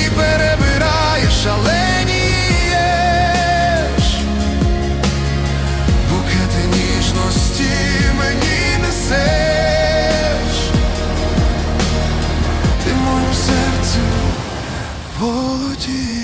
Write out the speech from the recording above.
І перебираєш, шаленієш букети ніжності мені несеш, ти моїм серцем володієш.